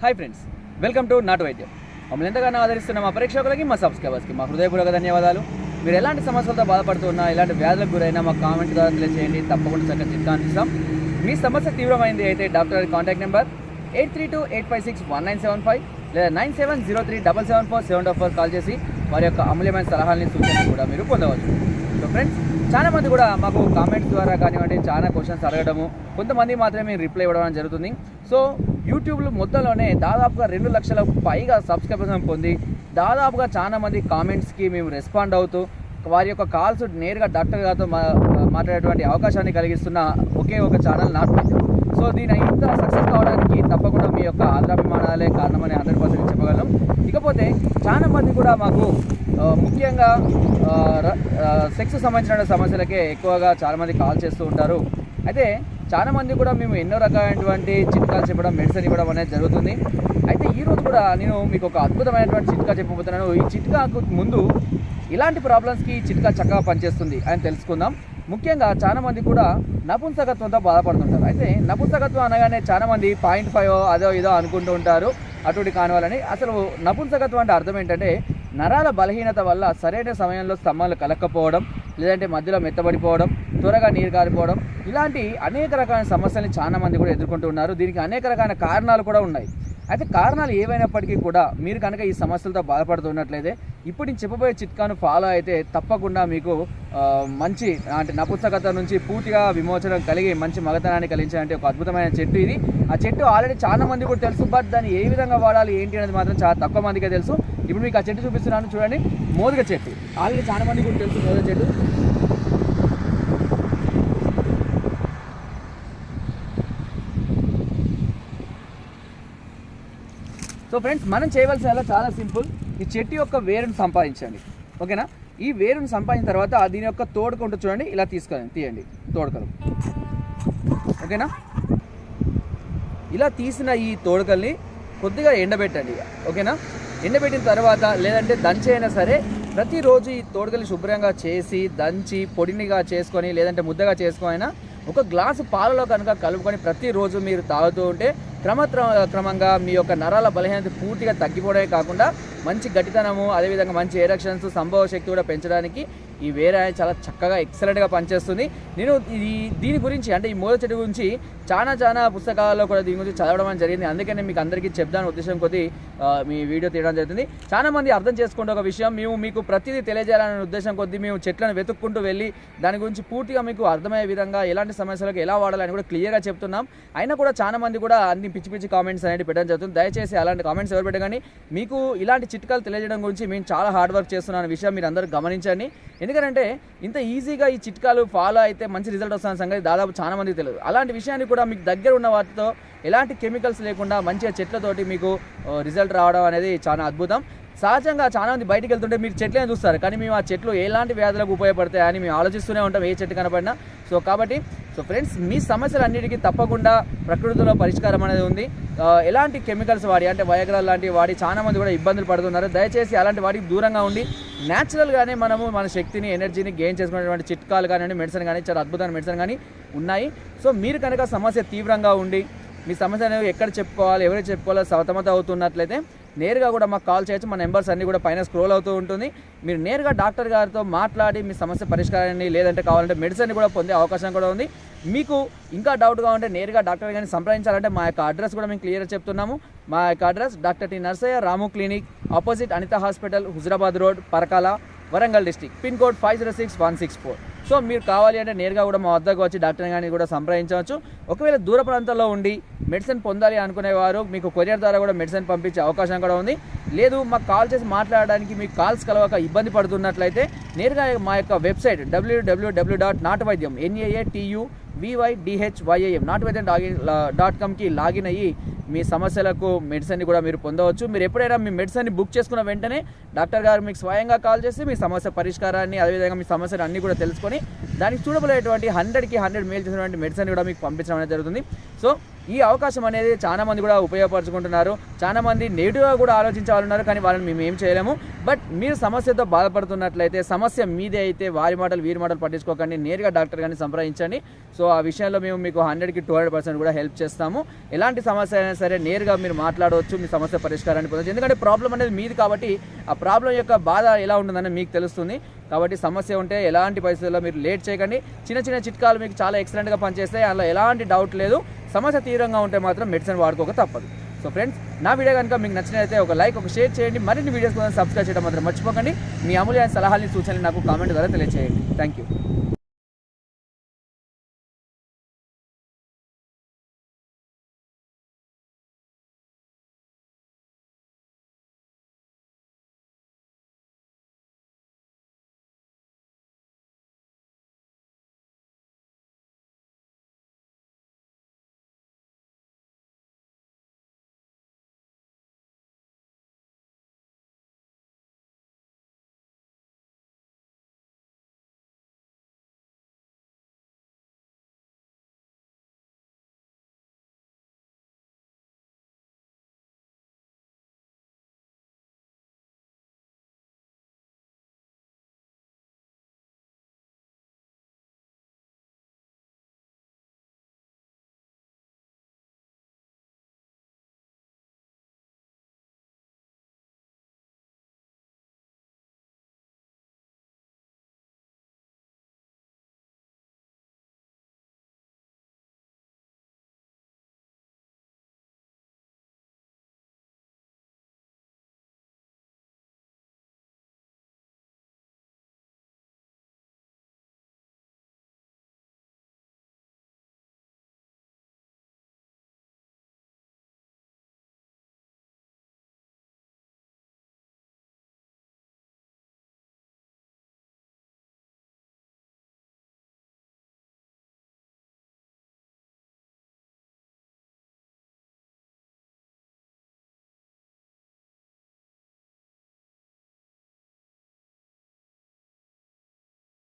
Hi friends welcome to నాటు వైద్యం మమ్మల్ని ఎంతగానో ఆదరిస్తున్న మా ప్రేక్షకులకి మా సబ్స్క్రైబర్స్కి మా హృదయపూర్వక ధన్యవాదాలు. మీరు ఎలాంటి సమస్యలతో బాధపడుతున్నా ఎలాంటి వ్యాధులకు గురైనా మా కామెంట్ ద్వారా తెలియజేయండి తప్పకుండా చక్కగా చిట్కా అందిస్తాం మీ సమస్య తీవ్రమైంది అయితే డాక్టర్ గారి contact number eight three two eight five six one nine seven five లేదా nine seven zero three double seven four seven double four call చేసి వారి యొక్క అమూల్యమైన సలహాలని సూచనలు కూడా మీరు పొందవచ్చు. సో ఫ్రెండ్స్ చాలా మంది కూడా మాకు కామెంట్స్ ద్వారా కానివ్వండి చాలా క్వశ్చన్స్ అడగడము కొంతమంది మాత్రమే రిప్లై ఇవ్వడం జరుగుతుంది. సో యూట్యూబ్లో మొత్తంలోనే దాదాపుగా రెండు లక్షల పైగా సబ్స్క్రైబర్స్ పొంది దాదాపుగా చాలామంది కామెంట్స్కి మేము రెస్పాండ్ అవుతూ వారి యొక్క కాల్స్ నేరుగా డాక్టర్ గారితో మా మాట్లాడేటువంటి అవకాశాన్ని కలిగిస్తున్న ఒకే ఒక ఛానల్ నాట్ సో దీని ఇంత సక్సెస్ కావడానికి తప్పకుండా మీ యొక్క ఆదరాభిమానాలే కారణమని హండ్రెడ్ పర్సెంట్ చెప్పగలం. ఇకపోతే చాలా మంది కూడా మాకు ముఖ్యంగా సెక్స్ సంబంధించిన సమస్యలకే ఎక్కువగా చాలామంది కాల్ చేస్తూ ఉంటారు. అయితే చాలామంది కూడా మేము ఎన్నో రకాలైనటువంటి చిట్కాలు చెప్పడం మెడిసిన్ ఇవ్వడం అనేది జరుగుతుంది. అయితే ఈ రోజు కూడా నేను మీకు ఒక అద్భుతమైనటువంటి చిట్కా చెప్పబోతున్నాను. ఈ చిట్కాకు ముందు ఇలాంటి ప్రాబ్లమ్స్కి చిట్కా చక్కగా పనిచేస్తుంది అని తెలుసుకుందాం. ముఖ్యంగా చాలా మంది కూడా నపుంసకత్వంతో బాధపడుతుంటారు. అయితే నపుంసకత్వం అనగానే చాలా మంది పాయింట్ ఫైవ్ అదో ఇదో అనుకుంటూ ఉంటారు. అటువంటి కానివ్వాలని అసలు నపుంసకత్వం అంటే అర్థం ఏంటంటే నరాల బలహీనత వల్ల సరైన సమయంలో స్తంభాలు కలక్కపోవడం లేదంటే మధ్యలో మెత్తబడిపోవడం త్వరగా నీరు కారిపోవడం ఇలాంటి అనేక రకాల సమస్యల్ని చాలా మంది కూడా ఎదుర్కొంటూ ఉన్నారు. దీనికి అనేక రకాల కారణాలు కూడా ఉన్నాయి. అయితే కారణాలు ఏవైనప్పటికీ కూడా మీరు కనుక ఈ సమస్యలతో బాధపడుతున్నట్లయితే ఇప్పుడు నేను చెప్పబోయే చిట్కాను ఫాలో అయితే తప్పకుండా మీకు మంచి అంటే నపుస్తకత నుంచి పూర్తిగా విమోచనం కలిగి మంచి మగతనాన్ని కలిగించాలంటే ఒక అద్భుతమైన చెట్టు ఇది. ఆ చెట్టు ఆల్రెడీ చాలా మంది కూడా తెలుసు బట్ దాన్ని ఏ విధంగా వాడాలి ఏంటి అనేది మాత్రం చాలా తక్కువ మందికే తెలుసు. ఇప్పుడు మీకు ఆ చెట్టు చూపిస్తున్నాను చూడండి. మోదుగ చెట్టు. ఆల్రెడీ చాలా మంది కూడా తెలుసు మోదుగ చెట్టు. సో ఫ్రెండ్స్ మనం చేయవలసిన చాలా సింపుల్. ఈ చెట్టు యొక్క వేరును సంపాదించండి. ఓకేనా? ఈ వేరును సంపాదించిన తర్వాత దీని యొక్క తోడుకుంటూ చూడండి. ఇలా తీసుకొని తీయండి. తోడకలు. ఓకేనా? ఇలా తీసిన ఈ తోడుకల్ని కొద్దిగా ఎండబెట్టండి. ఓకేనా? ఎండబెట్టిన తర్వాత లేదంటే దంచి అయినా సరే ప్రతిరోజు ఈ తోడకల్ని శుభ్రంగా చేసి దంచి పొడినిగా చేసుకొని లేదంటే ముద్దగా చేసుకొని ఒక గ్లాసు పాలలో కనుక కలుపుకొని ప్రతిరోజు మీరు తాగుతూ ఉంటే క్రమ క్రమంగా మీ యొక్క నరాల బలహీనత పూర్తిగా తగ్గిపోవడమే కాకుండా మంచి గట్టితనము అదేవిధంగా మంచి ఎరక్షన్స్ సంభవ శక్తి కూడా పెంచడానికి ఈ వేరే చాలా చక్కగా ఎక్సలెంట్గా పనిచేస్తుంది. నేను ఇది దీని గురించి అంటే ఈ మూల చెట్టు గురించి చాలా చాలా పుస్తకాల్లో కూడా దీని గురించి చదవడం జరిగింది. అందుకనే మీకు అందరికీ చెప్దాను ఉద్దేశం కొద్దీ మీ వీడియో తీయడం జరుగుతుంది. చాలా మంది అర్థం చేసుకుంటే ఒక విషయం మేము మీకు ప్రతిదీ తెలియజేయాలనే ఉద్దేశం కొద్దీ మేము చెట్లను వెతుక్కుంటూ వెళ్ళి దాని గురించి పూర్తిగా మీకు అర్థమయ్యే విధంగా ఎలాంటి సమస్యలకు ఎలా వాడాలని కూడా క్లియర్గా చెప్తున్నాం. అయినా కూడా చాలా మంది కూడా అన్ని పిచ్చి పిచ్చి కామెంట్స్ అనేది పెట్టడం జరుగుతుంది. దయచేసి అలాంటి కామెంట్స్ ఎవరు పెట్టగానే మీకు ఇలాంటి చిట్కాలు తెలియజేయడం గురించి మేము చాలా హార్డ్ వర్క్ చేస్తున్నాను విషయం మీరు అందరూ గమనించండి. ఎందుకంటే ఇంత ఈజీగా ఈ చిట్కాలు ఫాలో అయితే మంచి రిజల్ట్ వస్తున్న సంగతి దాదాపు చాలా మందికి తెలియదు. అలాంటి విషయాన్ని కూడా మీకు దగ్గర ఉన్న వాటితో ఎలాంటి కెమికల్స్ లేకుండా మంచిగా చెట్లతోటి మీకు రిజల్ట్ రావడం అనేది చాలా అద్భుతం. సహజంగా చాలా మంది బయటికి వెళ్తుంటే మీరు చెట్లే చూస్తారు. కానీ మేము ఆ చెట్లు ఎలాంటి వ్యాధులకు ఉపయోగపడతాయి అని మేము ఆలోచిస్తూనే ఉంటాం ఏ చెట్టు కనపడినా. సో కాబట్టి సో ఫ్రెండ్స్ మీ సమస్యలన్నిటికీ తప్పకుండా ప్రకృతిలో పరిష్కారం అనేది ఉంది. ఎలాంటి కెమికల్స్ వాడి అంటే వయగ్రాల్ లాంటివి వాడి చాలా మంది కూడా ఇబ్బందులు పడుతున్నారు. దయచేసి అలాంటి వాటికి దూరంగా ఉండి న్యాచురల్గానే మనము మన శక్తిని ఎనర్జీని గెయిన్ చేసుకునేటువంటి చిట్కాలు కానివ్వండి మెడిసిన్ కానీ చాలా అద్భుతమైన మెడిసిన్ కానీ ఉన్నాయి. సో మీరు కనుక సమస్య తీవ్రంగా ఉండి మీ సమస్య అనేది ఎక్కడ చెప్పుకోవాలి ఎవరికి చెప్పుకోవాలో సతమత అవుతున్నట్లయితే నేరుగా కూడా మాకు కాల్ చేయొచ్చు. మా నెంబర్స్ అన్నీ కూడా పైన స్క్రోల్ అవుతూ ఉంటుంది. మీరు నేరుగా డాక్టర్ గారితో మాట్లాడి మీ సమస్య పరిష్కారాన్ని లేదంటే కావాలంటే మెడిసిన్ కూడా పొందే అవకాశం కూడా ఉంది. మీకు ఇంకా డౌట్గా ఉంటే నేరుగా డాక్టర్ గారిని సంప్రదించాలంటే మా యొక్క అడ్రస్ కూడా మేము క్లియర్గా చెప్తున్నాము. మా యొక్క address doctor T Narsaiah Ramu clinic opposite Anitha hospital Huzurabad road Parakala Warangal district. Pin code five zero six one six four. So మీరు కావాలి అంటే నేరుగా కూడా మా వద్దకు వచ్చి డాక్టర్ గారిని కూడా సంప్రదించవచ్చు. ఒకవేళ దూర ప్రాంతాల్లో ఉండి మెడిసిన్ పొందాలి అనుకునేవారు మీకు కొరియర్ ద్వారా కూడా మెడిసిన్ పంపించే అవకాశం కూడా ఉంది. లేదు మాకు కాల్ చేసి మాట్లాడడానికి మీకు కాల్స్ కలవక ఇబ్బంది పడుతున్నట్లయితే నేరుగా మా యొక్క వెబ్సైట్ డబ్ల్యూడబ్ల్యూడబ్ల్యూ డాట్ నాటు వైద్యం ఎన్ఏఏ టీయూ వివైడిహెచ్వైఏఎం నాట్ వైద్యం లాగిన్ డాట్ కామ్కి లాగిన్ అయ్యి మీ సమస్యలకు మెడిసిన్ కూడా మీరు పొందవచ్చు. మీరు ఎప్పుడైనా మీ మెడిసిన్ బుక్ చేసుకున్న వెంటనే డాక్టర్ గారు మీకు స్వయంగా కాల్ చేసి మీ సమస్య పరిష్కారాన్ని అదేవిధంగా మీ సమస్యలు అన్నీ కూడా తెలుసుకొని దానికి చూడబోయేటువంటి హండ్రెడ్కి హండ్రెడ్ మేల్ చేసినటువంటి మెడిసిన్ కూడా మీకు పంపించడం అనేది జరుగుతుంది. సో ఈ అవకాశం అనేది చాలా మంది కూడా ఉపయోగపరచుకుంటున్నారు. చాలా మంది నెగిటివ్గా కూడా ఆలోచించే వాళ్ళు ఉన్నారు కానీ వాళ్ళని మేము ఏం చేయలేము. బట్ మీరు సమస్యతో బాధపడుతున్నట్లయితే సమస్య మీదే అయితే వారి మాటలు వీరి మాటలు పట్టించుకోకండి. నేరుగా డాక్టర్ గారిని సంప్రదించండి. సో ఆ విషయంలో మేము మీకు హండ్రెడ్కి టూ హండ్రెడ్ పర్సెంట్ కూడా హెల్ప్ చేస్తాము. ఎలాంటి సమస్య అయినా సరే నేరుగా మీరు మాట్లాడవచ్చు మీ సమస్య పరిష్కారాన్ని పొందవచ్చు ఎందుకంటే ప్రాబ్లం అనేది మీది కాబట్టి ఆ ప్రాబ్లం యొక్క బాధ ఎలా ఉంటుందని మీకు తెలుస్తుంది. కాబట్టి సమస్య ఉంటే ఎలాంటి పరిస్థితుల్లో మీరు లేట్ చేయకండి. చిన్న చిన్న చిట్కాలు మీకు చాలా ఎక్సలెంట్గా పనిచేస్తాయి. అందులో ఎలాంటి డౌట్ లేదు. సమస్య తీవ్రంగా ఉంటే మాత్రం మెడిసిన్ వాడుకోక తప్పదు. సో ఫ్రెండ్స్ నా వీడియో కనుక మీకు నచ్చినట్లయితే ఒక లైక్ ఒక షేర్ చేయండి. మరిన్ని వీడియోస్ కోసం సబ్స్క్రైబ్ చేయడం మాత్రం మర్చిపోకండి. మీ అమూల్యమైన సలహాలని సూచనలు నాకు కామెంట్ ద్వారా తెలియజేయండి థ్యాంక్ యూ